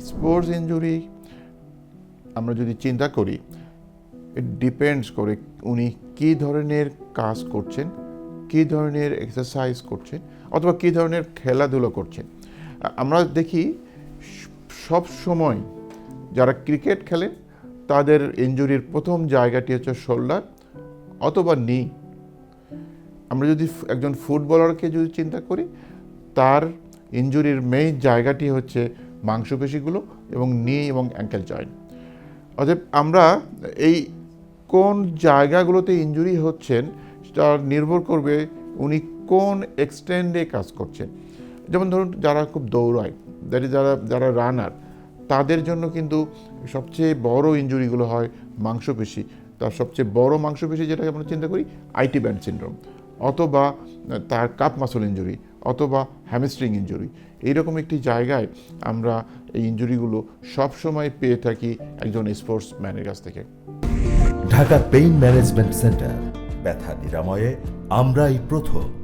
Sports injury আমরা যদি চিন্তা করি ইট ডিপেন্ডস করে উনি কী ধরনের কাজ করছেন, কী ধরনের এক্সারসাইজ করছেন, অথবা কী ধরনের খেলাধুলো করছেন। আমরা দেখি সব সময় যারা ক্রিকেট খেলেন তাদের ইঞ্জুরির প্রথম জায়গাটি হচ্ছে শোল্ডার অথবা নি আমরা যদি একজন ফুটবলারকে যদি চিন্তা করি, তার ইঞ্জুরির মেইন জায়গাটি হচ্ছে মাংসপেশিগুলো এবং নি এবং অ্যাঙ্কেল জয়েন্ট। অতএব আমরা এই কোন জায়গাগুলোতে ইঞ্জুরি হচ্ছেন সেটা নির্ভর করবে উনি কোন এক্সটেন্ডে কাজ করছেন। যেমন ধরুন যারা খুব দৌড়ায় দ্যাট ইজ যারা যারা রানার তাদের জন্য কিন্তু সবচেয়ে বড় ইঞ্জুরিগুলো হয় মাংসপেশি। তার সবচেয়ে বড় মাংসপেশি যেটাকে আমরা চিন্তা করি আইটি ব্যান্ড সিন্ড্রোম অথবা তার কাপ মাসল ইঞ্জুরি অথবা হ্যামস্ট্রিং ইঞ্জুরি এইরকম একটি জায়গায় আমরা এই ইঞ্জুরিগুলো সবসময় পেয়ে থাকি একজন স্পোর্টস ম্যানের কাছ থেকে। ঢাকা পেইন ম্যানেজমেন্ট সেন্টার ব্যথা নিরাময়ে আমরাই প্রথম।